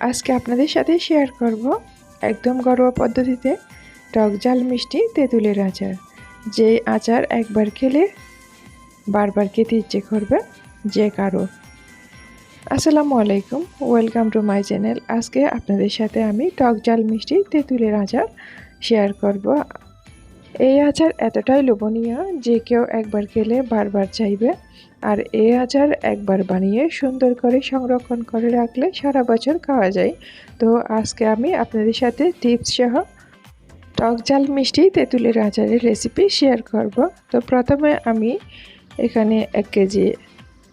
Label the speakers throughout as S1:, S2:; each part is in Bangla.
S1: আজকে আপনাদের সাথে শেয়ার করব একদম ঘরোয়া পদ্ধতিতে টক জাল মিষ্টি তেঁতুলের আচার। যে আচার একবার খেলে বারবার খেতে ইচ্ছে করবে, যে কারও। আসসালামু আলাইকুম ওয়েলকাম টু মাই চ্যানেল আজকে আপনাদের সাথে আমি টক জাল মিষ্টি তেঁতুলের আচার শেয়ার করব। এই আচার এতটাই লোভনীয় যে কেউ একবার খেলে বারবার চাইবে। আর এই আচার একবার বানিয়ে সুন্দর করে সংরক্ষণ করে রাখলে সারা বছর খাওয়া যায়। তো আজকে আমি আপনাদের সাথে টিপস সহ টক ঝাল মিষ্টি তেঁতুলের আচারের রেসিপি শেয়ার করব। তো প্রথমে আমি এখানে এক কেজি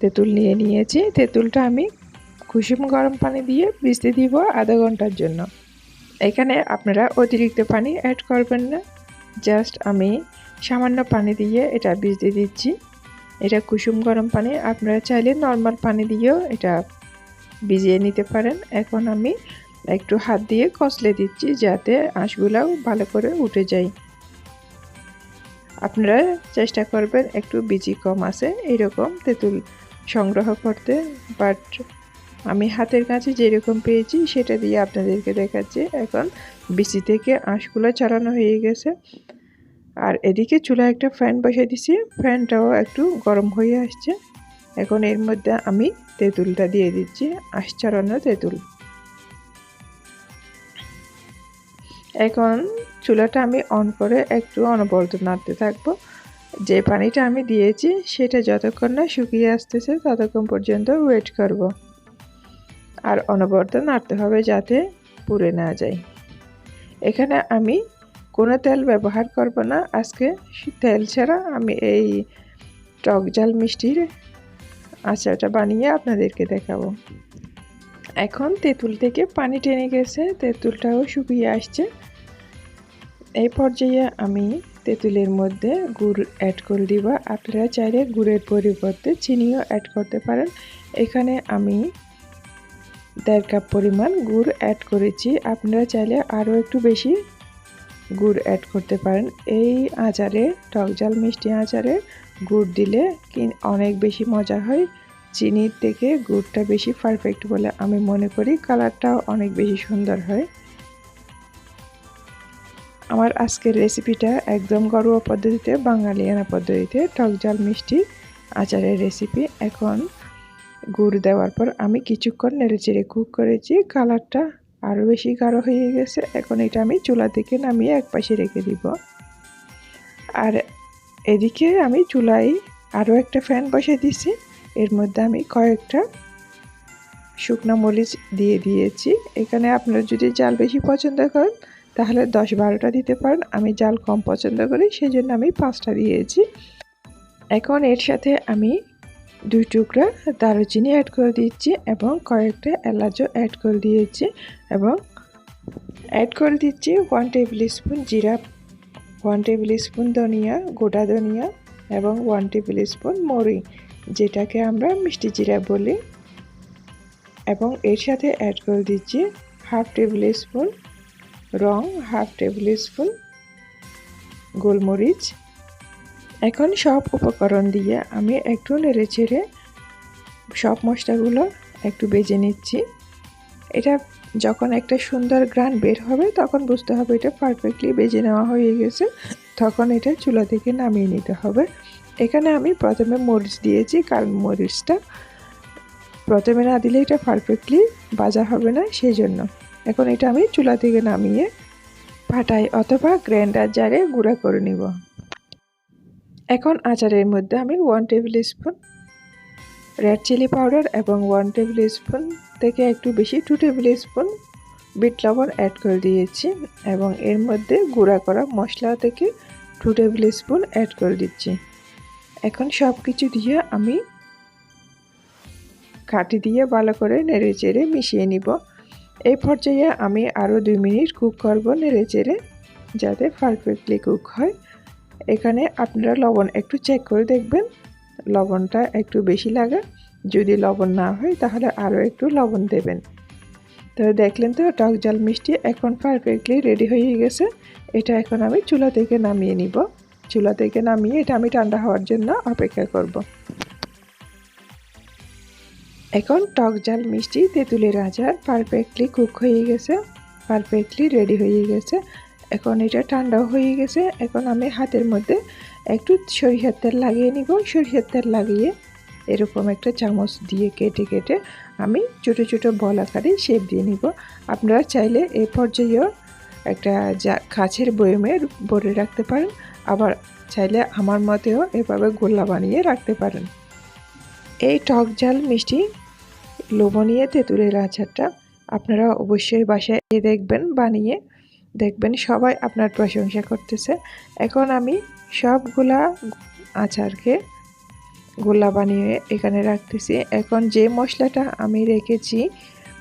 S1: তেঁতুল নিয়ে নিয়েছি। তেঁতুলটা আমি কুসুম গরম পানি দিয়ে ভিজতে দিব আধা ঘণ্টার জন্য। এখানে আপনারা অতিরিক্ত পানি অ্যাড করবেন না। জাস্ট আমি সামান্য পানি দিয়ে এটা ভিজতে দিচ্ছি। এটা কুসুম গরম পানি, আপনারা চাইলে নর্মাল পানি দিয়েও এটা ভিজিয়ে নিতে পারেন। এখন আমি একটু হাত দিয়ে কষলে দিচ্ছি যাতে আঁশগুলাও ভালো করে উঠে যায়। আপনারা চেষ্টা করবেন একটু বিজি কম আছে, এরকম তেঁতুল সংগ্রহ করতে বাট আমি হাতের কাছে যেরকম পেয়েছি সেটা দিয়ে আপনাদেরকে দেখাচ্ছি। এখন বিচি থেকে আঁশগুলো ছাড়ানো হয়ে গেছে। আর এদিকে চুলা একটা ফ্যান বসিয়ে দিছি। ফ্যানটাও একটু গরম হয়ে আসছে। এখন এর মধ্যে আমি তেঁতুলটা দিয়ে দিচ্ছি। আশ্চরণ তেঁতুল। এখন চুলাটা আমি অন করে একটু অনবরত নাড়তে থাকব। যে পানিটা আমি দিয়েছি সেটা যতক্ষণ না শুকিয়ে আসতেছে ততক্ষণ পর্যন্ত ওয়েট করব। আর অনবরত নাড়তে হবে যাতে পুড়ে না যায়। এখানে আমি কোনো তেল ব্যবহার করব না। আজকে তেল ছাড়া আমি এই টক জাল মিষ্টির আচারটা বানিয়ে আপনাদেরকে দেখাবো। এখন তেঁতুল থেকে পানি টেনে গেছে। তেঁতুলটাও শুকিয়ে আসছে। এই পর্যায়ে আমি তেঁতুলের মধ্যে গুড় অ্যাড করে দিব। আপনারা চাইলে গুড়ের পরিবর্তে চিনিও অ্যাড করতে পারেন। এখানে আমি দেড় কাপ পরিমাণ গুড় অ্যাড করেছি। আপনারা চাইলে আরও একটু বেশি গুড় অ্যাড করতে পারেন। এই আচারে, টক জাল মিষ্টি আচারে গুড় দিলে অনেক বেশি মজা হয়। চিনির থেকে গুড়টা বেশি পারফেক্ট বলে আমি মনে করি। কালারটাও অনেক বেশি সুন্দর হয়। আমার আজকের রেসিপিটা একদম ঘরোয়া পদ্ধতিতে বাঙালিয়ানা পদ্ধতিতে টক জাল মিষ্টি আচারের রেসিপি এখন গুড় দেওয়ার পর আমি কিছুক্ষণ নেড়ে চেড়ে কুক করেছি। কালারটা আরও বেশি গাঢ় হয়ে গেছে। এখন এটা আমি চুলা থেকে নামিয়ে এক পাশে রেখে দিব। আর এদিকে আমি চুলায় আরও একটা ফ্যান বসে দিছি। এর মধ্যে আমি কয়েকটা শুকনো মরিচ দিয়ে দিয়েছি। এখানে আপনারা যদি জাল বেশি পছন্দ করেন, তাহলে দশ বারোটা দিতে পারেন। আমি জাল কম পছন্দ করি সেই জন্য আমি পাঁচটা দিয়েছি। এখন এর সাথে আমি দুই টুকরা দারুচিনি অ্যাড করে দিচ্ছি এবং কয়েকটা এলাচও অ্যাড করে দিয়েছি এবং অ্যাড করে দিচ্ছি ওয়ান টেবিল স্পুন জিরা ওয়ান টেবিল স্পুন ধনিয়া, গোটা ধনিয়া এবং ওয়ান টেবিল স্পুন মরি, যেটাকে আমরা মিষ্টি জিরা বলি। এবং এর সাথে অ্যাড করে দিচ্ছি হাফ টেবিল স্পুন রং হাফ টেবিল স্পুন গোলমরিচ এখন সব উপকরণ দিয়ে আমি একটু নেড়ে চেড়ে সব মশলাগুলো একটু বেজে নিচ্ছি। এটা যখন একটা সুন্দর গ্রান বের হবে, তখন বুঝতে হবে এটা পারফেক্টলি বেজে নেওয়া হয়ে গেছে। তখন এটা চুলা থেকে নামিয়ে নিতে হবে। এখানে আমি প্রথমে মরিচ দিয়েছি, কারণ মরিচটা প্রথমে না দিলে এটা পারফেক্টলি বাজা হবে না সেই জন্য এখন এটা আমি চুলা থেকে নামিয়ে ফাটাই অথবা গ্রাইন্ডার জারে গুঁড়া করে নিব। এখন আচারের মধ্যে আমি one tablespoon red chilli powder এবং ওয়ান টেবিল স্পুন থেকে একটু বেশি টু টেবিল স্পুন বিট লবণ অ্যাড করে দিয়েছি এবং এর মধ্যে গুঁড়া করা মশলা থেকে টু টেবিল স্পুন অ্যাড করে দিচ্ছি। এখন সব কিছু দিয়ে আমি কাটি দিয়ে ভালো করে নেড়ে চেড়ে মিশিয়ে নিব। এই পর্যায়ে আমি আরও দুই মিনিট কুক করব নেড়ে চেড়ে যাতে পারফেক্টলি কুক হয়। এখানে আপনারা লবণ একটু চেক করে দেখবেন। লবণটা একটু বেশি লাগে। যদি লবণ না হয়, তাহলে আরও একটু লবণ দেবেন। তো দেখলেন তো, টক জাল মিষ্টি এখন পারফেক্টলি রেডি হয়ে গেছে। এটা এখন আমি চুলা থেকে নামিয়ে নিব। চুলা থেকে নামিয়ে এটা আমি ঠান্ডা হওয়ার জন্য অপেক্ষা করব। এখন টক জাল মিষ্টি তেঁতুলের আচার পারফেক্টলি কুক হয়ে গেছে। পারফেক্টলি রেডি হয়ে গেছে। এখন এটা ঠান্ডা হয়ে গেছে। এখন আমি হাতের মধ্যে একটু সরিষার তেল লাগিয়ে নিব। সরিষার তেল লাগিয়ে এরকম একটা চামচ দিয়ে কেটে কেটে আমি ছোটো ছোটো বল আকারে শেপ দিয়ে নিব। আপনারা চাইলে এ পর্যায়েও একটা যা কাছের বয়মে ভরে রাখতে পারেন। আবার চাইলে আমার মতেও এভাবে গোল্লা বানিয়ে রাখতে পারেন। এই টক ঝাল, মিষ্টি, লোভনীয় তেঁতুলের আচারটা আপনারা অবশ্যই বাসায় দেখবেন, বানিয়ে দেখবেন সবাই আপনার প্রশংসা করতেছে। এখন আমি সবগুলা আচারকে গোলা বানিয়ে এখানে রাখতেছি। এখন যে মশলাটা আমি রেখেছি,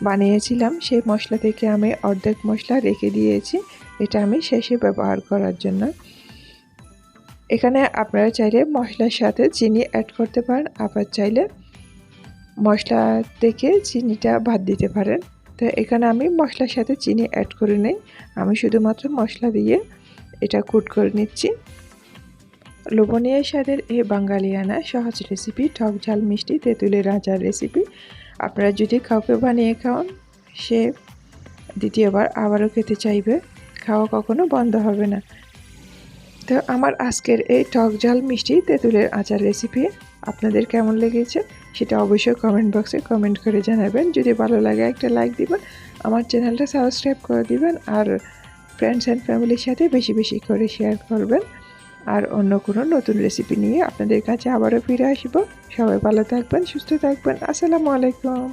S1: বানিয়েছিলাম, সেই মশলা থেকে আমি অর্ধেক মশলা রেখে দিয়েছি। এটা আমি শেষে ব্যবহার করার জন্য। এখানে আপনারা চাইলে মশলার সাথে চিনি অ্যাড করতে পারেন। আবার চাইলে মশলা থেকে চিনিটা বাদ দিতে পারেন। তো এখানে আমি মশলার সাথে চিনি অ্যাড করে নেই। আমি শুধুমাত্র মশলা দিয়ে এটা কুট করে নিচ্ছি। লোভনীয় স্বাদের এই বাঙালিয়ানা সহজ রেসিপি টক ঝাল, মিষ্টি, তেঁতুলের আচার রেসিপি আপনারা যদি কাউকে বানিয়ে খাওয়ান, সে দ্বিতীয়বার আবারও খেতে চাইবে। খাওয়া কখনো বন্ধ হবে না। তো আমার আজকের এই টক ঝাল, মিষ্টি, তেঁতুলের আচার রেসিপি আপনাদের কেমন লেগেছে? সেটা অবশ্যই কমেন্ট বক্সে কমেন্ট করে জানাবেন। যদি ভালো লাগে একটা লাইক দিবেন, আমার চ্যানেলটা সাবস্ক্রাইব করে দিবেন আর ফ্রেন্ডস অ্যান্ড ফ্যামিলির সাথে বেশি বেশি করে শেয়ার করবেন। আর অন্য কোনো নতুন রেসিপি নিয়ে আপনাদের কাছে আবারও ফিরে আসব। সবাই ভালো থাকবেন, সুস্থ থাকবেন। আসসালামু আলাইকুম।